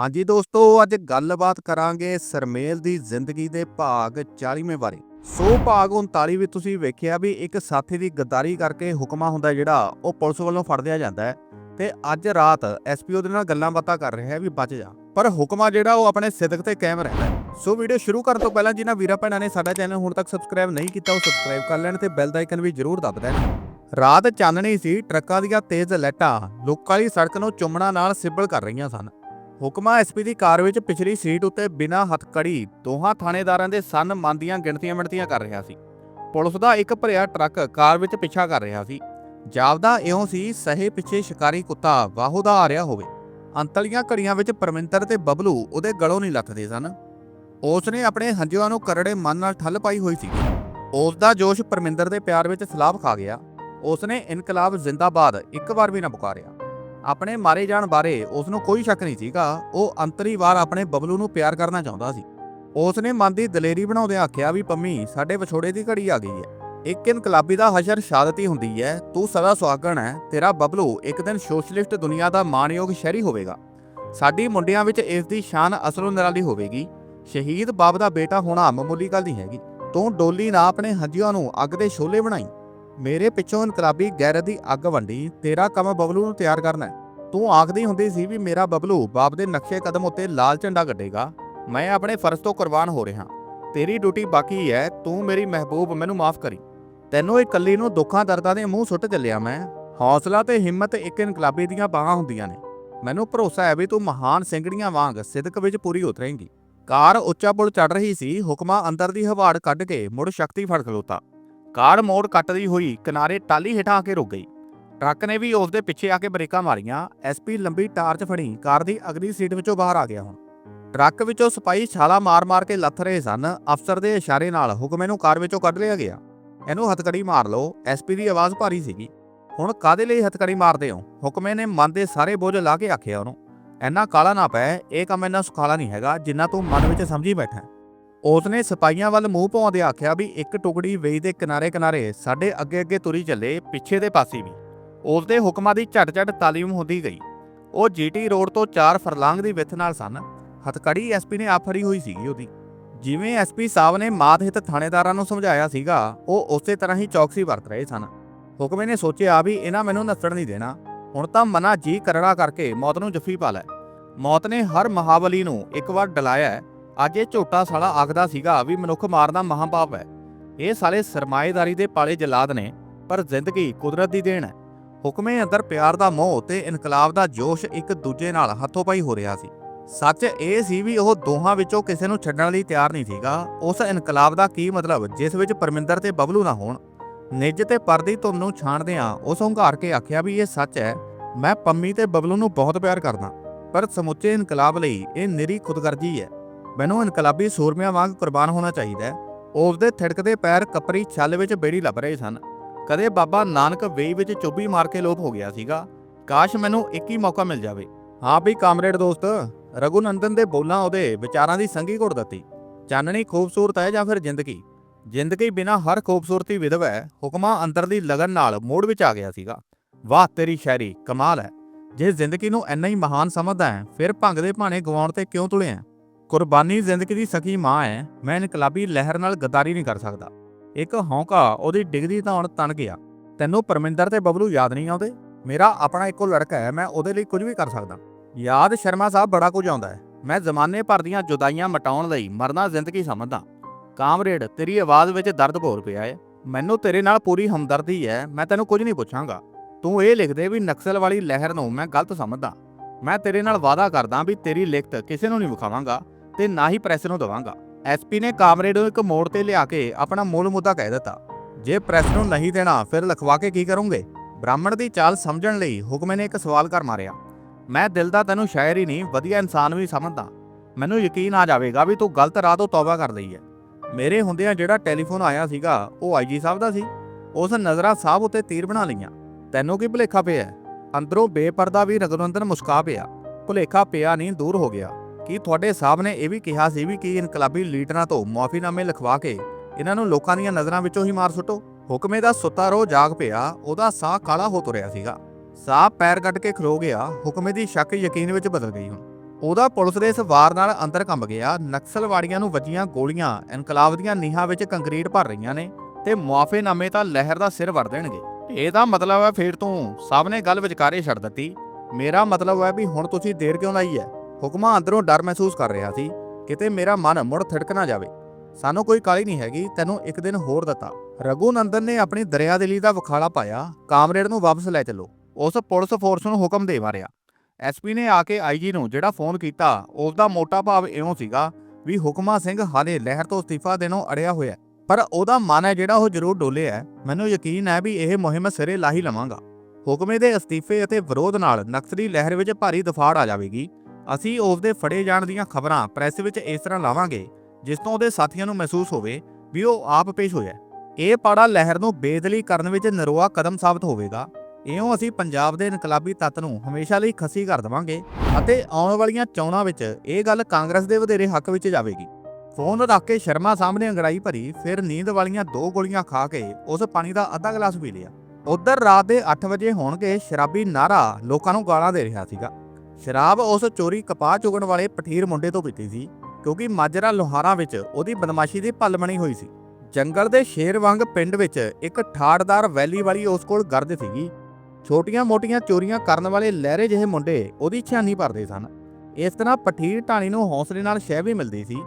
ਹਾਂਜੀ ਦੋਸਤੋ, ਅੱਜ ਗੱਲਬਾਤ ਕਰਾਂਗੇ ਸਰਮੇਲ ਦੀ ਜ਼ਿੰਦਗੀ ਦੇ ਭਾਗ 40ਵੇਂ ਬਾਰੇ। ਸੋ ਭਾਗ 39 ਵਿੱਚ ਤੁਸੀਂ ਵੇਖਿਆ ਵੀ ਇੱਕ ਸਾਥੀ ਦੀ ਗੱਦਾਰੀ ਕਰਕੇ ਹੁਕਮਾ ਹੁੰਦਾ ਜਿਹੜਾ ਉਹ ਪੁਲਿਸ ਵੱਲੋਂ ਫੜ ਲਿਆ ਜਾਂਦਾ ਹੈ ਤੇ ਅੱਜ ਰਾਤ ਐਸਪੀਓ ਦੇ ਨਾਲ ਗੱਲਾਂ ਬਾਤਾਂ ਕਰ ਰਿਹਾ ਹੈ ਵੀ ਬਚ ਜਾ। ਪਰ ਹੁਕਮਾ ਜਿਹੜਾ ਉਹ ਆਪਣੇ ਸਿਦਕ ਤੇ ਕਾਇਮ ਰਹਿੰਦਾ ਸੋ ਵੀਡੀਓ ਸ਼ੁਰੂ ਕਰਨ ਤੋਂ ਪਹਿਲਾਂ ਜਿਨ੍ਹਾਂ ਵੀਰਾ ਭੈਣਾਂ ਨੇ ਸਾਡਾ ਚੈਨਲ ਹੁਣ ਤੱਕ ਸਬਸਕ੍ਰਾਈਬ ਨਹੀਂ ਕੀਤਾ, ਉਹ ਸਬਸਕ੍ਰਾਈਬ ਕਰ ਲੈਣ ਤੇ ਬੈਲ ਦਾ ਆਈਕਨ ਵੀ ਜ਼ਰੂਰ ਦਬ ਦੇਣ ਰਾਤ ਚਾਨਣੀ ਸੀ, ਟਰੱਕਾਂ ਦੀਆਂ ਤੇਜ਼ ਲਾਈਟਾਂ ਲੋਕਾਂ ਦੀ ਸੜਕ ਨੂੰ ਚੁੰਮਣਾ ਨਾਲ ਸਿਬਲ ਕਰ ਰਹੀਆਂ ਸਨ। ਹੁਕਮਾ ਐਸਪੀ ਦੀ ਕਾਰ ਵਿੱਚ ਪਿਛਲੀ ਸੀਟ ਉੱਤੇ ਬਿਨਾਂ ਹੱਥਕੜੀ ਦੋਹਾਂ ਥਾਣੇਦਾਰਾਂ ਦੇ ਸਨ ਮਨ ਦੀਆਂ ਗਿਣਤੀਆਂ ਮਿਣਤੀਆਂ ਕਰ ਰਿਹਾ ਸੀ। ਪੁਲਿਸ ਦਾ ਇੱਕ ਭਰਿਆ ਟਰੱਕ ਕਾਰ ਵਿੱਚ ਪਿੱਛਾ ਕਰ ਰਿਹਾ ਸੀ। ਜਾਪਦਾ ਇਉਂ ਸੀ, ਸਹੇ ਪਿੱਛੇ ਸ਼ਿਕਾਰੀ ਕੁੱਤਾ ਵਾਹੂ ਦਾ ਆ ਰਿਹਾ ਹੋਵੇ। ਅੰਤਲੀਆਂ ਘੜੀਆਂ ਵਿੱਚ ਪਰਮਿੰਦਰ ਤੇ ਬਬਲੂ ਉਹਦੇ ਗਲੋਂ ਨਹੀਂ ਲੱਥਦੇ ਸਨ। ਉਸ ਨੇ ਆਪਣੇ ਹੰਝੂਆਂ ਨੂੰ ਕਰੜੇ ਮਨ ਨਾਲ ਠੱਲ ਪਾਈ ਹੋਈ ਸੀ। ਉਸ ਦਾ ਜੋਸ਼ ਪਰਮਿੰਦਰ ਦੇ ਪਿਆਰ ਵਿੱਚ ਸਲਾਬ ਖਾ ਗਿਆ। ਉਸ ਨੇ ਇਨਕਲਾਬ ਜ਼ਿੰਦਾਬਾਦ ਇੱਕ ਵਾਰ ਵੀ ਨਾ ਪੁਕਾਰਿਆ। ਆਪਣੇ ਮਾਰੇ ਜਾਣ ਬਾਰੇ ਉਸ ਨੂੰ ਕੋਈ ਸ਼ੱਕ ਨਹੀਂ ਸੀਗਾ। ਉਹ ਅੰਤਰੀ ਵਾਰ ਆਪਣੇ ਬਬਲੂ ਨੂੰ ਪਿਆਰ ਕਰਨਾ ਚਾਹੁੰਦਾ ਸੀ। ਉਸ ਨੇ ਮਨ ਦੀ ਦਲੇਰੀ ਬਣਾਉਂਦੇ ਆਖਿਆ ਵੀ, ਪੰਮੀ, ਸਾਡੇ ਵਿਛੋੜੇ ਦੀ ਘੜੀ ਆ ਗਈ ਹੈ। ਇੱਕ ਇਨਕਲਾਬੀ ਦਾ ਹਸ਼ਰ ਸ਼ਹਾਦਤੀ ਹੁੰਦੀ ਹੈ। ਤੂੰ ਸਦਾ ਸੁਹਾਗਣ ਹੈ। ਤੇਰਾ ਬਬਲੂ ਇੱਕ ਦਿਨ ਸੋਸ਼ਲਿਸਟ ਦੁਨੀਆ ਦਾ ਮਾਣਯੋਗ ਸ਼ਹਿਰੀ ਹੋਵੇਗਾ। ਸਾਡੀ ਮੁੰਡਿਆਂ ਵਿੱਚ ਇਸ ਦੀ ਸ਼ਾਨ ਅਸਲੋਂ ਨਿਰਾਲੀ ਹੋਵੇਗੀ। ਸ਼ਹੀਦ ਬਾਬ ਦਾ ਬੇਟਾ ਹੋਣਾ ਮਾਮੂਲੀ ਗੱਲ ਨਹੀਂ ਹੈਗੀ। ਤੂੰ ਡੋਲੀ ਨਾ ਆਪਣੇ ਹੰਝੂਆਂ ਨੂੰ ਅੱਗ ਦੇ ਸ਼ੋਲੇ ਬਣਾਈ। ਮੇਰੇ ਪਿੱਛੋਂ ਇਨਕਲਾਬੀ ਗੈਰਤ ਦੀ ਅੱਗ ਵੰਡੀ, ਤੇਰਾ ਕੰਮ ਬਬਲੂ ਨੂੰ ਤਿਆਰ ਕਰਨਾ ਤੂੰ ਆਖਦੀ ਹੁੰਦੀ ਸੀ ਵੀ ਮੇਰਾ ਬਬਲੂ ਬਾਪ ਦੇ ਨਕਸ਼ੇ ਕਦਮ ਉੱਤੇ ਲਾਲ ਝੰਡਾ ਗੱਡੇਗਾ ਮੈਂ ਆਪਣੇ ਫਰਜ਼ ਤੋਂ ਕੁਰਬਾਨ ਹੋ ਰਿਹਾ ਤੇਰੀ ਡਿਊਟੀ ਬਾਕੀ ਹੈ ਤੂੰ ਮੇਰੀ ਮਹਿਬੂਬ ਮੈਨੂੰ ਮਾਫ ਕਰੀ। ਤੈਨੂੰ ਇਕੱਲੀ ਨੂੰ ਦੁੱਖਾਂ ਦਰਦਾਂ ਦੇ ਮੂੰਹ ਸੁੱਟ ਚੱਲਿਆ ਮੈਂ। ਹੌਸਲਾ ਤੇ ਹਿੰਮਤ ਇੱਕ ਇਨਕਲਾਬੀ ਦੀਆਂ ਬਾਹਾਂ ਹੁੰਦੀਆਂ ਨੇ। ਮੈਨੂੰ ਭਰੋਸਾ ਹੈ ਵੀ ਤੂੰ ਮਹਾਨ ਸਿੰਘੜੀਆਂ ਵਾਂਗ ਸਿਦਕ ਵਿੱਚ ਪੂਰੀ ਉਤਰੇਂਗੀ। ਕਾਰ ਉੱਚਾ ਪੁਲ ਚੜ ਰਹੀ ਸੀ, ਹੁਕਮਾ ਅੰਦਰ ਦੀ ਹਵਾੜ ਕੱਢ ਕੇ ਮੁੜ ਸ਼ਕਤੀ ਫੜ ਖਲੋਤਾ। ਕਾਰ ਮੋੜ ਕੱਟਦੀ ਹੋਈ ਕਿਨਾਰੇ ਟਾਲੀ ਹੇਠਾਂ ਆ ਕੇ ਰੁਕ ਗਈ। ਟਰੱਕ ਨੇ ਵੀ ਉਸ ਦੇ ਪਿੱਛੇ ਆ ਕੇ ਬ੍ਰੇਕਾਂ ਮਾਰੀਆਂ। ਐਸਪੀ ਲੰਬੀ ਟਾਰਚ ਫੜੀ। ਕਾਰ ਦੀ ਅਗਲੀ ਸੀਟ ਵਿੱਚੋਂ ਬਾਹਰ ਆ ਗਿਆ ਹੁਣ। ਟਰੱਕ ਵਿੱਚੋਂ ਸਿਪਾਹੀ ਛਾਲਾ ਮਾਰ-ਮਾਰ ਕੇ ਲੱਥ ਰਹੇ ਸਨ। ਅਫਸਰ ਦੇ ਇਸ਼ਾਰੇ ਨਾਲ ਹੁਕਮੇ ਨੂੰ ਕਾਰ ਵਿੱਚੋਂ ਕੱਢ ਲਿਆ ਗਿਆ। ਇਹਨੂੰ ਹੱਥਕੜੀ ਮਾਰ ਲਓ। ਐਸਪੀ ਦੀ ਆਵਾਜ਼ ਭਾਰੀ ਸੀਗੀ। ਹੁਣ ਕਾਦੇ ਲਈ ਹੱਥਕੜੀ ਮਾਰਦੇ ਹੋ? ਹੁਕਮੇ ਨੇ ਮਨ ਦੇ ਸਾਰੇ ਬੋਝ ਲਾ ਕੇ ਆਖਿਆ ਉਹਨੂੰ। ਐਨਾ ਕਾਲਾ ਨਾ ਪੈ। ਇਹ ਕੰਮ ਇੰਨਾ ਸੁਖਾਲਾ ਨਹੀਂ ਹੈਗਾ ਜਿੰਨਾ ਤੂੰ ਮਨ ਵਿੱਚ ਸਮਝੀ ਬੈਠਾ ਹੈ। ਉਸ ਨੇ ਸਿਪਾਹੀਆਂ ਵੱਲ ਮੂੰਹ ਪਾਉਂਦੇ ਆਖਿਆ ਵੀ ਇੱਕ ਟੁਕੜੀ ਵੇਈ ਦੇ ਕਿਨਾਰੇ-ਕਿਨਾਰੇ ਸਾਡੇ ਅੱਗੇ-ਅੱਗੇ ਤੁਰੀ ਚੱਲੇ, ਪਿੱਛੇ ਦੇ ਪਾਸੇ ਵੀ। ਉਸਦੇ ਹੁਕਮਾਂ ਦੀ ਝਟ-ਝਟ ਤਾਲੀਮ ਹੁੰਦੀ ਗਈ। ਉਹ ਜੀਟੀ ਰੋਡ ਤੋਂ 4 ਫਰਲਾਂਗ ਦੀ ਵਿੱਥ ਨਾਲ ਸਨ। ਹਥਕੜੀ ਐਸਪੀ ਨੇ ਆਪ ਫੜੀ ਹੋਈ ਸੀਗੀ ਉਹਦੀ। ਜਿਵੇਂ ਐਸਪੀ ਸਾਹਿਬ ਨੇ ਮਾਤ ਹਿੱਤ ਥਾਣੇਦਾਰਾਂ ਨੂੰ ਸਮਝਾਇਆ ਸੀਗਾ, ਉਹ ਉਸੇ ਤਰ੍ਹਾਂ ਹੀ ਚੌਕਸੀ ਵਰਤ ਰਹੇ ਸਨ। ਹੁਕਮੇ ਨੇ ਸੋਚਿਆ ਵੀ ਇਹਨਾਂ ਮੈਨੂੰ ਨੱਸਣ ਨਹੀਂ ਦੇਣਾ। ਹੁਣ ਤਾਂ ਮਨਾ ਜੀ ਕਰੜਾ ਕਰਕੇ ਮੌਤ ਨੂੰ ਜੱਫੀ ਪਾ ਲੈ। ਮੌਤ ਨੇ ਹਰ ਮਹਾਬਲੀ ਨੂੰ ਇੱਕ ਵਾਰ ਡਲਾਇਆ ਅੱਜ ਇਹ ਝੋਟਾ ਸਾਲਾ ਆਖਦਾ ਸੀਗਾ ਵੀ ਮਨੁੱਖ ਮਾਰਨਾ ਮਹਾਪਾਪ ਹੈ। ਇਹ ਸਾਲੇ ਸਰਮਾਏਦਾਰੀ ਦੇ ਪਾਲੇ ਜਲਾਦ ਨੇ, ਪਰ ਜ਼ਿੰਦਗੀ ਕੁਦਰਤ ਦੀ ਦੇਣ ਹੈ। ਹੁਕਮੇ ਅੰਦਰ ਪਿਆਰ ਦਾ ਮੋਹ ਤੇ ਇਨਕਲਾਬ ਦਾ ਜੋਸ਼ ਇੱਕ ਦੂਜੇ ਨਾਲ ਹੱਥੋਂ ਪਾਈ ਹੋ ਰਿਹਾ ਸੀ। ਸੱਚ ਇਹ ਸੀ ਵੀ ਉਹ ਦੋਹਾਂ ਵਿੱਚੋਂ ਕਿਸੇ ਨੂੰ ਛੱਡਣ ਲਈ ਤਿਆਰ ਨਹੀਂ ਸੀਗਾ। ਉਸ ਇਨਕਲਾਬ ਦਾ ਕੀ ਮਤਲਬ? ਜਿਸ ਵਿੱਚ ਪਰਮਿੰਦਰ ਤੇ ਬਬਲੂ ਨਾ ਹੋਣ। ਨਿੱਜ ਤੇ ਪਰਦੀ ਧੁੰਮ ਨੂੰ ਛਾਣਦਿਆਂ ਉਸ ਹੰਕਾਰ ਕੇ ਆਖਿਆ ਵੀ ਇਹ ਸੱਚ ਹੈ, ਮੈਂ ਪੰਮੀ ਤੇ ਬਬਲੂ ਨੂੰ ਬਹੁਤ ਪਿਆਰ ਕਰਦਾ। ਪਰ ਸਮੁੱਚੇ ਇਨਕਲਾਬ ਲਈ ਇਹ ਨਿਰੀ ਖੁਦਗਰਜੀ ਹੈ। ਮੈਨੂੰ ਇਨਕਲਾਬੀ ਸੂਰਮਿਆਂ ਵਾਂਗ ਕੁਰਬਾਨ ਹੋਣਾ ਚਾਹੀਦਾ ਹੈ। ਉਸ ਦੇ ਥਿੜਕਦੇ ਪੈਰ ਕਪਰੀ ਛੱਲ ਵਿੱਚ ਬੇੜੀ ਲੱਭ ਰਹੇ ਸਨ। ਕਦੇ ਬਾਬਾ ਨਾਨਕ ਵੇਈ ਵਿੱਚ ਚੁੱਭੀ ਮਾਰ ਕੇ ਲੋਪ ਹੋ ਗਿਆ ਸੀਗਾ। ਕਾਸ਼ ਮੈਨੂੰ ਇੱਕ ਹੀ ਮੌਕਾ ਮਿਲ ਜਾਵੇ। ਹਾਂ ਵੀ ਕਾਮਰੇਡ ਦੋਸਤ, ਰਘੁਨੰਦਨ ਦੇ ਬੋਲਾਂ ਉਹਦੇ ਵਿਚਾਰਾਂ ਦੀ ਸੰਗੀ ਘੁੜ ਦਿੱਤੀ। ਚਾਨਣੀ ਖੂਬਸੂਰਤ ਹੈ ਜਾਂ ਫਿਰ ਜ਼ਿੰਦਗੀ? ਜ਼ਿੰਦਗੀ ਬਿਨਾ ਹਰ ਖੂਬਸੂਰਤੀ ਵਿਧਵ ਹੈ। ਹੁਕਮਾਂ ਅੰਦਰ ਦੀ ਲਗਨ ਨਾਲ ਮੋੜ ਵਿੱਚ ਆ ਗਿਆ ਸੀਗਾ। ਵਾਹ, ਤੇਰੀ ਸ਼ਾਇਰੀ ਕਮਾਲ ਹੈ। ਜੇ ਜ਼ਿੰਦਗੀ ਨੂੰ ਇੰਨਾ ਹੀ ਮਹਾਨ ਸਮਝਦਾ ਹੈ, ਫਿਰ ਭੰਗ ਦੇ ਭਾਣੇ ਗਵਾਉਣ ਤੇ ਕਿਉਂ ਤੁਲਿਆ ਕੁਰਬਾਨੀ ਜ਼ਿੰਦਗੀ ਦੀ ਸਖੀ ਮਾਂ ਹੈ ਮੈਂ ਇਨਕਲਾਬੀ ਲਹਿਰ ਨਾਲ ਗਦਾਰੀ ਨਹੀਂ ਕਰ ਸਕਦਾ। ਇੱਕ ਹੌਂਕਾ ਉਹਦੀ ਡਿਗਦੀ ਤਾਂ ਹੁਣ ਤਣ ਗਿਆ। ਤੈਨੂੰ ਪਰਮਿੰਦਰ ਤੇ ਬਬਲੂ ਯਾਦ ਨਹੀਂ ਆਉਂਦੇ? ਮੇਰਾ ਆਪਣਾ ਇੱਕੋ ਲੜਕਾ ਹੈ ਮੈਂ ਉਹਦੇ ਲਈ ਕੁਝ ਵੀ ਕਰ ਸਕਦਾ। ਯਾਦ ਸ਼ਰਮਾ ਸਾਹਿਬ ਬੜਾ ਕੁਝ ਆਉਂਦਾ ਹੈ ਮੈਂ ਜ਼ਮਾਨੇ ਭਰ ਦੀਆਂ ਜੁਦਾਈਆਂ ਮਟਾਉਣ ਲਈ ਮਰਨਾ ਜ਼ਿੰਦਗੀ ਸਮਝਦਾ। ਕਾਮਰੇਡ, ਤੇਰੀ ਆਵਾਜ਼ ਵਿੱਚ ਦਰਦ ਭੋਰ ਪਿਆ ਹੈ ਮੈਨੂੰ ਤੇਰੇ ਨਾਲ ਪੂਰੀ ਹਮਦਰਦੀ ਹੈ ਮੈਂ ਤੈਨੂੰ ਕੁਝ ਨਹੀਂ ਪੁੱਛਾਂਗਾ। ਤੂੰ ਇਹ ਲਿਖ ਦੇ ਵੀ ਨਕਸਲ ਵਾਲੀ ਲਹਿਰ ਨੂੰ ਮੈਂ ਗਲਤ ਸਮਝਦਾ। ਮੈਂ ਤੇਰੇ ਨਾਲ ਵਾਅਦਾ ਕਰਦਾ ਵੀ ਤੇਰੀ ਲਿਖਤ ਕਿਸੇ ਨੂੰ ਨਹੀਂ ਵਿਖਾਵਾਂਗਾ। ਤੇ ਨਾ ਹੀ ਪ੍ਰੈਸ ਨੂੰ ਦਵਾਂਗਾ। ਐਸਪੀ ਨੇ ਕਾਮਰੇਡ ਨੂੰ ਇੱਕ ਮੋੜ ਤੇ ਲਿਆ ਕੇ ਆਪਣਾ ਮੂਲ ਮੁੱਦਾ ਕਹਿ ਦਿੱਤਾ। ਜੇ ਪ੍ਰੈਸ ਨੂੰ ਨਹੀਂ ਦੇਣਾ, ਫਿਰ ਲਿਖਵਾ ਕੇ ਕੀ ਕਰੋਗੇ? ਬ੍ਰਾਹਮਣ ਦੀ ਚਾਲ ਸਮਝਣ ਲਈ ਹੁਕਮੇ ਨੇ ਇੱਕ ਸਵਾਲ ਕਰ ਮਾਰਿਆ। ਮੈਂ ਦਿਲ ਦਾ ਤੈਨੂੰ ਸ਼ਾਇਰ ਹੀ ਨਹੀਂ, ਵਧੀਆ ਇਨਸਾਨ ਵੀ ਸਮਝਦਾ। ਮੈਨੂੰ ਯਕੀਨ ਆ ਜਾਵੇਗਾ ਵੀ ਤੂੰ ਗਲਤ ਰਾਹ ਤੋਂ ਤੌਬਾ ਕਰ ਲਈ ਹੈ। ਮੇਰੇ ਹੁੰਦਿਆਂ ਜਿਹੜਾ ਟੈਲੀਫੋਨ ਆਇਆ ਸੀਗਾ, ਉਹ ਆਈਜੀ ਸਾਹਿਬ ਦਾ ਸੀ। ਉਸ ਨਜ਼ਰਾਂ ਸਾਹਿਬ ਉੱਤੇ ਤੀਰ ਬਣਾ ਲਈਆਂ। ਤੈਨੂੰ ਕੀ ਭੁਲੇਖਾ ਪਿਆ? ਅੰਦਰੋਂ ਬੇਪਰਦਾ ਵੀ ਰਗਨੰਦਨ ਮੁਸਕਾ ਪਿਆ। ਭੁਲੇਖਾ ਪਿਆ ਨਹੀਂ, ਦੂਰ ਹੋ ਗਿਆ। ਕੀ ਤੁਹਾਡੇ ਸਾਹਿਬ ਨੇ ਇਹ ਵੀ ਕਿਹਾ ਸੀ ਵੀ ਕਿ ਇਨਕਲਾਬੀ ਲੀਡਰਾਂ ਤੋਂ ਮਾਫੀਨਾਮੇ ਲਿਖਵਾ ਕੇ ਇਹਨਾਂ ਨੂੰ ਲੋਕਾਂ ਦੀਆਂ ਨਜ਼ਰਾਂ ਵਿੱਚੋਂ ਹੀ ਮਾਰ ਸੁੱਟੋ। ਹੁਕਮੇ ਦਾ ਸੁੱਤਾ ਰੋ ਜਾਗ ਪਿਆ, ਉਹਦਾ ਸਾਹ ਕਾਲਾ ਹੋ ਤੁਰਿਆ ਸੀਗਾ। ਸਾਹ ਪੈਰ ਕੱਟ ਕੇ ਖਲੋ ਗਿਆ, ਹੁਕਮੇ ਦੀ ਸ਼ੱਕ ਯਕੀਨ ਵਿੱਚ ਬਦਲ ਗਈ ਹੁਣ। ਉਹਦਾ ਪੁਲਿਸ ਦੇ ਇਸ ਵਾਰ ਨਾਲ ਅੰਦਰ ਕੰਬ ਗਿਆ, ਨਕਸਲਵਾੜੀਆਂ ਨੂੰ ਵੱਜੀਆਂ ਗੋਲੀਆਂ, ਇਨਕਲਾਬ ਦੀਆਂ ਨੀਹਾਂ ਵਿੱਚ ਕੰਕਰੀਟ ਭਰ ਰਹੀਆਂ ਨੇ ਤੇ ਮੁਆਫੇਨਾਮੇ ਤਾਂ ਲਹਿਰ ਦਾ ਸਿਰ ਵੜ ਦੇਣਗੇ। ਇਹ ਤਾਂ ਮਤਲਬ ਹੈ ਫੇਰ ਤੂੰ ਸਭ ਨੇ ਗੱਲ ਵਿਚਕਾਰੇ ਛੱਡ ਦਿੱਤੀ। ਮੇਰਾ ਮਤਲਬ ਹੈ ਵੀ ਹੁਣ ਤੁਸੀਂ ਦੇਰ ਕਿਉਂ ਲਾਈ ਹੈ? ਹੁਕਮਾ ਅੰਦਰੋਂ ਡਰ ਮਹਿਸੂਸ ਕਰ ਰਿਹਾ ਸੀ ਕਿਤੇ ਮੇਰਾ ਮਨ ਮੁੜ ਥਿੜਕ ਨਾ ਜਾਵੇ। ਸਾਨੂੰ ਕੋਈ ਕਾਲੀ ਨਹੀਂ ਹੈਗੀ, ਤੈਨੂੰ ਇੱਕ ਦਿਨ ਹੋਰ ਦਿੱਤਾ। ਰਘੂ ਨੰਦਨ ਨੇ ਆਪਣੀ ਦਰਿਆ ਦਿਲੀ ਦਾ ਵਿਖਾਲਾ ਪਾਇਆ, ਕਾਮਰੇਡ ਨੂੰ ਵਾਪਸ ਲੈ ਚੱਲੋ। ਉਸ ਪੁਲਿਸ ਫੋਰਸ ਨੂੰ ਹੁਕਮ ਦੇ ਮਾਰਿਆ। ਐਸਪੀ ਨੇ ਆ ਕੇ ਆਈਜੀ ਨੂੰ ਜਿਹੜਾ ਫੋਨ ਕੀਤਾ, ਉਸ ਦਾ ਮੋਟਾ ਭਾਵ ਇਉਂ ਸੀਗਾ ਵੀ ਹੁਕਮਾ ਸਿੰਘ ਹਾਲੇ ਲਹਿਰ ਤੋਂ ਅਸਤੀਫਾ ਦੇਣੋਂ ਅੜਿਆ ਹੋਇਆ ਪਰ ਉਹਦਾ ਮਨ ਹੈ ਜਿਹੜਾ ਉਹ ਜ਼ਰੂਰ ਡੋਲਿਆ ਮੈਨੂੰ ਯਕੀਨ ਹੈ ਵੀ ਇਹ ਮੁਹਿੰਮ ਸਿਰੇ ਲਾਹੀ ਲਵਾਂਗਾ। ਹੁਕਮੇ ਦੇ ਅਸਤੀਫੇ ਅਤੇ ਵਿਰੋਧ ਨਾਲ ਨਕਸਲੀ ਲਹਿਰ ਵਿੱਚ ਭਾਰੀ ਦਫਾੜ ਆ ਜਾਵੇਗੀ। ਅਸੀਂ ਉਸ ਦੇ ਫੜੇ ਜਾਣ ਦੀਆਂ ਖਬਰਾਂ ਪ੍ਰੈਸ ਵਿੱਚ ਇਸ ਤਰ੍ਹਾਂ ਲਾਵਾਂਗੇ, ਜਿਸ ਤੋਂ ਉਹਦੇ ਸਾਥੀਆਂ ਨੂੰ ਮਹਿਸੂਸ ਹੋਵੇ ਵੀ ਉਹ ਆਪ ਪੇਸ਼ ਹੋਇਆ ਇਹ ਪਾੜਾ ਲਹਿਰ ਨੂੰ ਬੇਦਲੀ ਕਰਨ ਵਿੱਚ ਨਰੋਆ ਕਦਮ ਸਾਬਤ ਹੋਵੇਗਾ। ਇਉਂ ਅਸੀਂ ਪੰਜਾਬ ਦੇ ਇਨਕਲਾਬੀ ਤੱਤ ਨੂੰ ਹਮੇਸ਼ਾ ਲਈ ਖੱਸੀ ਕਰ ਦੇਵਾਂਗੇ ਅਤੇ ਆਉਣ ਵਾਲੀਆਂ ਚੋਣਾਂ ਵਿੱਚ ਇਹ ਗੱਲ ਕਾਂਗਰਸ ਦੇ ਵਧੇਰੇ ਹੱਕ ਵਿੱਚ ਜਾਵੇਗੀ। ਫੋਨ ਰੱਖ ਕੇ ਸ਼ਰਮਾ ਸਾਹਮਣੇ ਅੰਗੜਾਈ ਭਰੀ ਫਿਰ ਨੀਂਦ ਵਾਲੀਆਂ ਦੋ ਗੋਲੀਆਂ ਖਾ ਕੇ ਉਸ ਪਾਣੀ ਦਾ ਅੱਧਾ ਗਲਾਸ ਪੀ ਲਿਆ। ਉਧਰ ਰਾਤ ਦੇ 8 ਵਜੇ ਹੋਣਗੇ ਸ਼ਰਾਬੀ ਨਾਰਾ ਲੋਕਾਂ ਨੂੰ ਗਾਲਾਂ ਦੇ ਰਿਹਾ ਸੀਗਾ। ਸ਼ਰਾਬ ਉਸ ਚੋਰੀ ਕਪਾਹ ਚੁਗਣ ਵਾਲੇ ਪਠੀਰ ਮੁੰਡੇ ਤੋਂ ਪੀਤੀ ਸੀ, ਕਿਉਂਕਿ ਮਾਜਰਾ ਲੋਹਾਰਾਂ ਵਿੱਚ ਉਹਦੀ ਬਦਮਾਸ਼ੀ ਦੀ ਪੱਲ ਬਣੀ ਹੋਈ ਸੀ। ਜੰਗਲ ਦੇ ਸ਼ੇਰ ਵਾਂਗ ਪਿੰਡ ਵਿੱਚ ਇੱਕ ਠਾੜਦਾਰ ਵੈਲੀ ਵਾਲੀ ਉਸ ਕੋਲ ਗਰਦ ਸੀਗੀ। ਛੋਟੀਆਂ-ਮੋਟੀਆਂ ਚੋਰੀਆਂ ਕਰਨ ਵਾਲੇ ਲਹਿਰੇ ਜਿਹੇ ਮੁੰਡੇ ਉਹਦੀ ਛਾਨੀ ਭਰਦੇ ਸਨ। ਇਸ ਤਰ੍ਹਾਂ ਪਠੀਰ ਢਾਣੀ ਨੂੰ ਹੌਸਲੇ ਨਾਲ ਸ਼ਹਿ ਵੀ ਮਿਲਦੀ ਸੀ।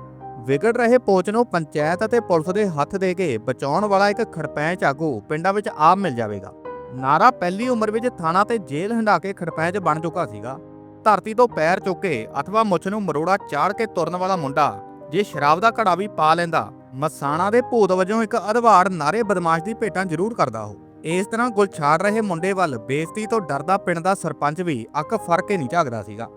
ਵਿਗੜ ਰਹੇ ਪੋਚ ਨੂੰ ਪੰਚਾਇਤ ਅਤੇ ਪੁਲਿਸ ਦੇ ਹੱਥ ਦੇ ਕੇ ਬਚਾਉਣ ਵਾਲਾ ਇੱਕ ਖੜਪੈਂਚ ਆਗੂ ਪਿੰਡਾਂ ਵਿੱਚ ਆਪ ਮਿਲ ਜਾਵੇਗਾ। ਨਾਰਾ ਪਹਿਲੀ ਉਮਰ ਵਿੱਚ ਥਾਣਾ ਤੇ ਜੇਲ੍ਹ ਹੰਡਾ ਕੇ ਖੜਪੈਂਚ ਬਣ ਚੁੱਕਾ ਸੀਗਾ। ਧਰਤੀ ਤੋਂ ਪੈਰ ਚੁੱਕ ਕੇ ਅਥਵਾ ਮੁੱਛ ਨੂੰ ਮਰੋੜਾ ਚਾੜ ਕੇ ਤੁਰਨ ਵਾਲਾ ਮੁੰਡਾ, ਜੇ ਸ਼ਰਾਬ ਦਾ ਘੜਾ ਵੀ ਪਾ ਲੈਂਦਾ, ਮਸਾਣਾ ਦੇ ਭੂਤ ਵਜੋਂ ਇੱਕ ਅਧਵਾੜ ਨਾਰੇ ਬਦਮਾਸ਼ ਦੀ ਭੇਟਾਂ ਜ਼ਰੂਰ ਕਰਦਾ ਉਹ। ਇਸ ਤਰ੍ਹਾਂ ਗੁਲਛਾੜ ਰਹੇ ਮੁੰਡੇ ਵੱਲ ਬੇਇੱਜ਼ਤੀ ਤੋਂ ਡਰਦਾ ਪਿੰਡ ਦਾ ਸਰਪੰਚ ਵੀ ਅੱਖ ਫੜ ਕੇ ਨਹੀਂ ਝਾਕਦਾ ਸੀਗਾ।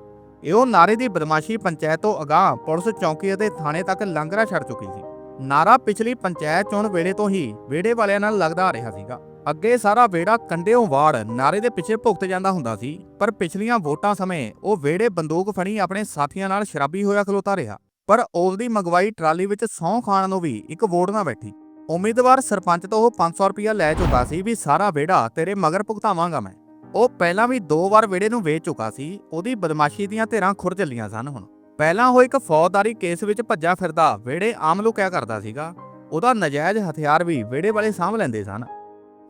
ਇਹੋ ਨਾਰੇ ਦੀ ਬਦਮਾਸ਼ੀ ਪੰਚਾਇਤ ਤੋਂ ਅਗਾਹ ਪੁਲਿਸ ਚੌਕੀ ਅਤੇ ਥਾਣੇ ਤੱਕ ਲੰਗਰਾ ਛੱਡ ਚੁੱਕੀ ਸੀ। ਨਾਰਾ ਪਿਛਲੀ ਪੰਚਾਇਤ ਚੋਣ ਵੇਲੇ ਤੋਂ ਹੀ ਵਿਹੜੇ ਵਾਲਿਆਂ ਨਾਲ ਲੱਗਦਾ ਆ ਰਿਹਾ ਸੀਗਾ। ਅੱਗੇ ਸਾਰਾ ਵਿਹੜਾ ਕੰਡਿਓਂ ਵਾੜ, ਨਾਰੇ ਦੇ ਪਿੱਛੇ ਭੁਗਤ ਜਾਂਦਾ ਹੁੰਦਾ ਸੀ, ਪਰ ਪਿਛਲੀਆਂ ਵੋਟਾਂ ਸਮੇਂ ਉਹ ਵਿਹੜੇ ਬੰਦੂਕ ਫੜੀ ਆਪਣੇ ਸਾਥੀਆਂ ਨਾਲ ਸ਼ਰਾਬੀ ਹੋਇਆ ਖਲੋਤਾ ਰਿਹਾ। ਪਰ ਉਸ ਦੀ ਮਗਵਾਈ ਟਰਾਲੀ ਵਿੱਚ ਸੌਂ ਖਾਣ ਨੂੰ ਵੀ ਇੱਕ ਵੋਟ ਨਾ ਬੈਠੀ। ਉਮੀਦਵਾਰ ਸਰਪੰਚ ਤੋਂ ਉਹ 500 ਰੁਪਇਆ ਲੈ ਚੁੱਕਾ ਸੀ ਵੀ ਸਾਰਾ ਵਿਹੜਾ ਤੇਰੇ ਮਗਰ ਭੁਗਤਾਵਾਂਗਾ ਮੈਂ। ਉਹ ਪਹਿਲਾਂ ਵੀ ਦੋ ਵਾਰ ਵਿਹੜੇ ਨੂੰ ਵੇਚ ਚੁੱਕਾ ਸੀ, ਉਹਦੀ ਬਦਮਾਸ਼ੀ ਦੀਆਂ ਧਿਰਾਂ ਖੁਰ ਚੱਲੀਆਂ ਸਨ ਹੁਣ। ਪਹਿਲਾਂ ਉਹ ਇੱਕ ਫੌਜਦਾਰੀ ਕੇਸ ਵਿੱਚ ਭੱਜਾ ਫਿਰਦਾ, ਵਿਹੜੇ ਆਮ ਲੁਕਿਆ ਕਰਦਾ ਸੀਗਾ। ਉਹਦਾ ਨਜਾਇਜ਼ ਹਥਿਆਰ ਵੀ ਵਿਹੜੇ ਵਾਲੇ ਸਾਂਭ ਲੈਂਦੇ ਸਨ।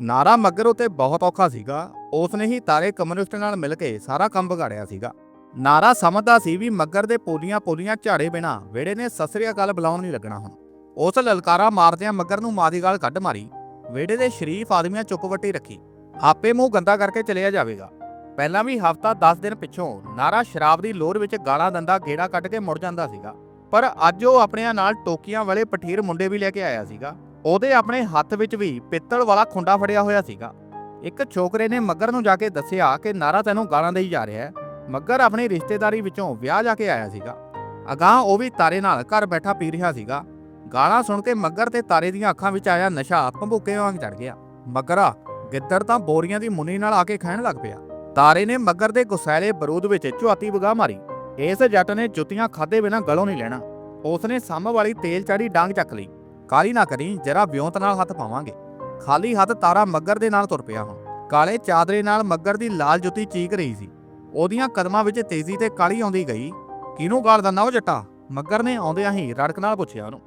ਨਾਰਾ ਮੱਗਰ ਉਤੇ ਬਹੁਤ ਔਖਾ ਸੀਗਾ। ਉਸ ਨੇ ਹੀ ਤਾਰੇ ਕਮਿਊਨਿਸਟ ਨਾਲ ਮਿਲ ਕੇ ਸਾਰਾ ਕੰਮ ਵਿਗਾੜਿਆ ਸੀਗਾ। ਨਾਰਾ ਸਮਝਦਾ ਸੀ ਵੀ ਮੱਗਰ ਦੇ ਪੋਲੀਆਂ ਪੋਲੀਆਂ ਝਾੜੇ ਬਿਨਾ ਵਿਹੜੇ ਨੇ ਸਸਰੀਆ ਗੱਲ ਬੁਲਾਉਣ ਨਹੀਂ ਲੱਗਣਾ ਹੁਣ। ਉਸ ਲਲਕਾਰਾ ਮਾਰਦਿਆਂ ਮੱਗਰ ਨੂੰ ਮਾਂ ਦੀ ਗਾਲ ਕੱਢ ਮਾਰੀ। ਵਿਹੜੇ ਦੇ ਸ਼ਰੀਫ ਆਦਮੀਆਂ ਚੁੱਪਵੱਟੀ ਰੱਖੀ। ਆਪੇ ਮੂੰਹ ਗੰਦਾ ਕਰਕੇ ਚਲਿਆ ਜਾਵੇਗਾ। ਪਹਿਲਾਂ ਵੀ ਹਫਤਾ 10 ਦਿਨ ਪਿੱਛੋਂ ਨਾਰਾ ਸ਼ਰਾਬ ਦੀ ਲੋਰ ਵਿੱਚ ਗਾਲਾਂ ਦੰਦਾ ਗੇੜਾ ਕੱਢ ਕੇ ਮੁੜ ਜਾਂਦਾ ਸੀਗਾ। ਪਰ ਅੱਜ ਉਹ ਆਪਣਿਆਂ ਨਾਲ ਟੋਕੀਆਂ ਵਾਲੇ ਪਠੀਰ ਮੁੰਡੇ ਵੀ ਲੈ ਕੇ ਆਇਆ ਸੀਗਾ। ਉਹਦੇ ਆਪਣੇ ਹੱਥ ਵਿੱਚ ਵੀ ਪਿੱਤਲ ਵਾਲਾ ਖੁੰਡਾ ਫੜਿਆ ਹੋਇਆ ਸੀਗਾ। ਇੱਕ ਛੋਕਰੇ ਨੇ ਮੱਗਰ ਨੂੰ ਜਾ ਕੇ ਦੱਸਿਆ ਕਿ ਨਾਰਾ ਤੈਨੂੰ ਗਾਲਾਂ ਦੇਈ ਜਾ ਰਿਹਾ ਹੈ। ਮੱਗਰ ਆਪਣੀ ਰਿਸ਼ਤੇਦਾਰੀ ਵਿੱਚੋਂ ਵਿਆਹ ਜਾ ਕੇ ਆਇਆ ਸੀਗਾ। ਅਗਾਹ ਉਹ ਵੀ ਤਾਰੇ ਨਾਲ ਘਰ ਬੈਠਾ ਪੀ ਰਿਹਾ ਸੀਗਾ। ਗਾਲਾਂ ਸੁਣ ਕੇ ਮੱਗਰ ਤੇ ਤਾਰੇ ਦੀਆਂ ਅੱਖਾਂ ਵਿੱਚ ਆਇਆ ਨਸ਼ਾ ਭੰਬੂਕੇ ਵਾਂਗ ਚੜ ਗਿਆ। ਮੱਗਰਾ, ਗਿੱਦੜ ਤਾਂ ਬੋਰੀਆਂ ਦੀ ਮੁੰਨੀ ਨਾਲ ਆ ਕੇ ਖਾਣ ਲੱਗ ਪਿਆ। ਤਾਰੇ ਨੇ ਮੱਗਰ ਦੇ ਗੁਸੈਲੇ ਬਰੂਦ ਵਿੱਚ ਝੁਆਤੀ ਵਗਾ ਮਾਰੀ। ਇਸ ਜੱਟ ਨੇ ਜੁੱਤੀਆਂ ਖਾਦੇ ਬਿਨਾ ਗਲੋਂ ਨਹੀਂ ਲੈਣਾ। ਉਸ ਨੇ ਸੰਮ ਵਾਲੀ ਤੇਲ ਚਾੜੀ ਡਾਂਗ ਚੱਕ ਲਈ। ਕਾਲੀ ਨਾ ਕਰੀ, ਜਰਾ ਵਿਉਂਤ ਨਾਲ ਹੱਥ ਪਾਵਾਂਗੇ। ਖਾਲੀ ਹੱਥ ਤਾਰਾ ਮੱਗਰ ਦੇ ਨਾਲ ਤੁਰ ਪਿਆ ਹੁਣ। ਕਾਲੇ ਚਾਦਰੇ ਨਾਲ ਮੱਗਰ ਦੀ ਲਾਲ ਜੁੱਤੀ ਚੀਕ ਰਹੀ ਸੀ। ਉਹਦੀਆਂ ਕਦਮਾਂ ਵਿੱਚ ਤੇਜ਼ੀ ਤੇ ਕਾਲੀ ਆਉਂਦੀ ਗਈ। ਕਿਹਨੂੰ ਗਾਲ ਦੰਨਾ ਉਹ ਜੱਟਾ? ਮੱਗਰ ਨੇ ਆਉਂਦਿਆਂ ਹੀ ਰੜਕ ਨਾਲ ਪੁੱਛਿਆ ਉਹਨੂੰ।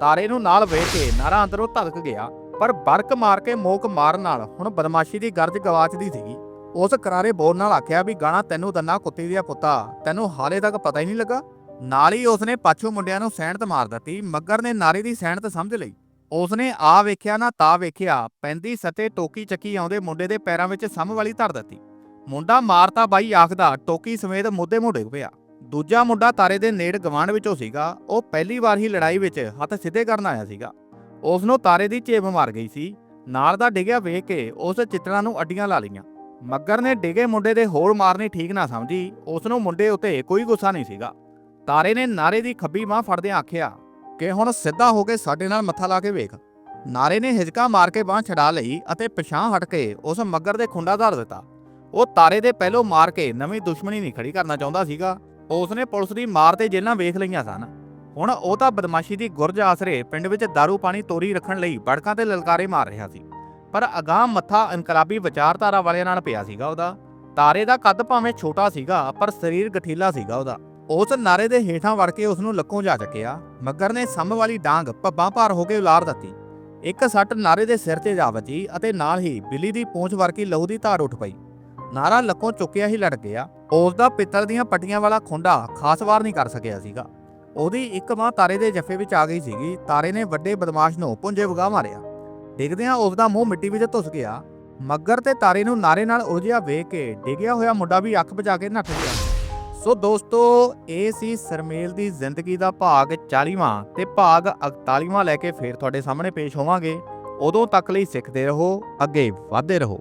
ਤਾਰੇ ਨੂੰ ਨਾਲ ਵੇਖ ਕੇ ਨਾਰਾ ਅੰਦਰੋਂ ਧੜਕ ਗਿਆ, ਪਰ ਬਰਕ ਮਾਰ ਕੇ ਮੋਕ ਮਾਰਨ ਨਾਲ ਹੁਣ ਬਦਮਾਸ਼ੀ ਦੀ ਗਰਜ ਗਵਾਚਦੀ ਸੀਗੀ। ਉਸ ਕਰਾਰੇ ਬੋਲ ਨਾਲ ਆਖਿਆ ਵੀ ਗਾਣਾ ਤੈਨੂੰ ਦੰਨਾ ਕੁੱਤੀ ਦੀਆਂ ਪੁੱਤਾ, ਤੈਨੂੰ ਹਾਲੇ ਤੱਕ ਪਤਾ ਹੀ ਨਹੀਂ ਲੱਗਾ। ਨਾਲ ਹੀ ਉਸਨੇ ਪਾਛੂ ਮੁੰਡਿਆਂ ਨੂੰ ਸਹਿਣਤ ਮਾਰ ਦਿੱਤੀ, ਮੱਗਰ ਨੇ ਨਾਰੀ ਦੀ ਸਹਿਣਤ ਸਮਝ ਲਈ। ਉਸਨੇ ਆ ਵੇਖਿਆ ਨਾ ਤਾ ਵੇਖਿਆ, ਪੈਂਦੀ ਸਤੇ ਟੋਕੀ ਚੱਕੀ ਆਉਂਦੇ ਮੁੰਡੇ ਦੇ ਪੈਰਾਂ ਵਿੱਚ ਸਮ ਵਾਲੀ ਧਰ ਦਿੱਤੀ। ਮੁੰਡਾ ਮਾਰਤਾ ਬਾਈ ਆਖਦਾ, ਟੋਕੀ ਸਮੇਤ ਮੁੱਦੇ ਮੋਢੇ ਪਿਆ ਦੂਜਾ ਮੁੰਡਾ ਤਾਰੇ ਦੇ ਨੇੜ ਗਵਾਂਢ ਵਿੱਚੋਂ ਸੀਗਾ, ਉਹ ਪਹਿਲੀ ਵਾਰ ਹੀ ਲੜਾਈ ਵਿੱਚ ਹੱਥ ਸਿੱਧੇ ਕਰਨ ਆਇਆ ਸੀਗਾ। ਉਸ ਨੂੰ ਤਾਰੇ ਦੀ ਝੇਪ ਮਾਰ ਗਈ ਸੀ, ਨਾਲ ਦਾ ਡਿੱਗਿਆ ਵੇਖ ਕੇ ਉਸ ਚਿੱਤਰਾਂ ਨੂੰ ਅੱਡੀਆਂ ਲਾ ਲਈਆਂ। ਮੱਗਰ ਨੇ ਡਿੱਗੇ ਮੁੰਡੇ ਦੇ ਹੋਰ ਮਾਰਨੀ ਠੀਕ ਨਾ ਸਮਝੀ ਉਸ ਨੂੰ ਮੁੰਡੇ ਉੱਤੇ ਕੋਈ ਗੁੱਸਾ ਨਹੀਂ ਸੀਗਾ। ਤਾਰੇ ਨੇ ਨਾਰੇ ਦੀ ਖੱਬੀ ਬਾਹ ਫੜਦਿਆਂ ਆਖਿਆ, ਕਿ ਹੁਣ ਸਿੱਧਾ ਹੋ ਕੇ ਸਾਡੇ ਨਾਲ ਮੱਥਾ ਲਾ ਕੇ ਵੇਖ। ਨਾਰੇ ਨੇ ਹਿਜਕਾ ਮਾਰ ਕੇ ਬਾਹ ਛਡਾ ਲਈ ਅਤੇ ਪਿਛਾਂ ਹਟ ਕੇ ਉਸ ਮੱਗਰ ਦੇ ਖੁੰਡਾ ਧਰ ਦਿੱਤਾ। ਉਹ ਤਾਰੇ ਦੇ ਪਹਿਲੋਂ ਮਾਰ ਕੇ ਨਵੀਂ ਦੁਸ਼ਮਣੀ ਨਹੀਂ ਖੜੀ ਕਰਨਾ ਚਾਹੁੰਦਾ ਸੀਗਾ। ਉਸਨੇ ਪੁਲਿਸ ਦੀ ਮਾਰ ਤੇ ਜੇਲਾਂ ਵੇਖ ਲਈਆਂ ਸਨ। ਹੁਣ ਉਹ ਤਾਂ ਬਦਮਾਸ਼ੀ ਦੀ ਗੁਰਜ ਆਸਰੇ ਪਿੰਡ ਵਿੱਚ दारू ਪਾਣੀ ਤੋਰੀ ਰੱਖਣ ਲਈ ਬੜਕਾਂ ਤੇ ਲਲਕਾਰੇ ਮਾਰ ਰਿਹਾ ਸੀ। ਪਰ ਅਗਾਹ ਮੱਥਾ ਇਨਕਲਾਬੀ ਵਿਚਾਰਧਾਰਾ ਵਾਲਿਆਂ ਨਾਲ ਪਿਆ ਸੀਗਾ ਉਹਦਾ। ਤਾਰੇ ਦਾ ਕੱਦ ਭਾਵੇਂ ਛੋਟਾ ਸੀਗਾ, ਪਰ ਸਰੀਰ ਗਠੀਲਾ ਸੀਗਾ ਉਹਦਾ। ਉਸ ਨਾਰੇ ਦੇ ਹੇਠਾਂ ਵੜ ਕੇ ਉਸ ਨੂੰ ਲੱਕੋਂ ਜਾ ਚੱਕਿਆ, ਮੱਗਰ ਨੇ ਸੰਮ ਵਾਲੀ ਡਾਂਗ ਪੱਬਾਂ ਭਾਰ ਹੋ ਕੇ ਉਲਾਰ ਦਿੱਤੀ। ਇੱਕ ਸੱਟ ਨਾਰੇ ਦੇ ਸਿਰ ਤੇ ਜਾ ਵੱਜੀ ਅਤੇ ਨਾਲ ਹੀ ਬਿੱਲੀ ਦੀ ਪੂੰਛ ਵਰਗੀ ਲਹੂ ਦੀ ਧਾਰ ਉੱਠ ਪਈ। ਨਾਰਾ ਲੱਕੋਂ ਚੁੱਕਿਆ ਹੀ ਲੜ ਗਿਆ। ਉਸ ਦਾ ਪਿੱਤਲ ਦੀਆਂ ਪੱਟੀਆਂ ਵਾਲਾ ਖੁੰਡਾ ਖਾਸ ਵਾਰ ਨਹੀਂ ਕਰ ਸਕਿਆ ਸੀਗਾ। ਉਹਦੀ ਇੱਕ ਮਾਂ ਤਾਰੇ ਦੇ ਜੱਫੇ ਵਿੱਚ ਆ ਗਈ ਸੀਗੀ। ਤਾਰੇ ਨੇ ਵੱਡੇ ਬਦਮਾਸ਼ ਨੂੰ ਪੁੰਜੇ ਵਗਾ ਮਾਰਿਆ। ਡਿੱਗਦਿਆਂ ਉਸ ਦਾ ਮੂੰਹ ਮਿੱਟੀ ਵਿੱਚ ਧੁੱਸ ਗਿਆ। ਮੱਗਰ ਤੇ ਤਾਰੇ ਨੂੰ ਨਾਰੇ ਨਾਲ ਉਲਝਿਆ ਵੇਖ ਕੇ ਡਿੱਗਿਆ ਹੋਇਆ ਮੁੰਡਾ ਵੀ ਅੱਖ ਬਚਾ ਕੇ ਨੱਠ ਗਿਆ। ਸੋ ਦੋਸਤੋ, ਇਹ ਸੀ ਸਰਮੇਲ ਦੀ ਜ਼ਿੰਦਗੀ ਦਾ ਭਾਗ 40ਵਾਂ ਤੇ ਭਾਗ 41ਵਾਂ ਲੈ ਕੇ ਫੇਰ ਤੁਹਾਡੇ ਸਾਹਮਣੇ ਪੇਸ਼ ਹੋਵਾਂਗੇ। ਉਦੋਂ ਤੱਕ ਲਈ ਸਿੱਖਦੇ ਰਹੋ, ਅੱਗੇ ਵਧਦੇ ਰਹੋ।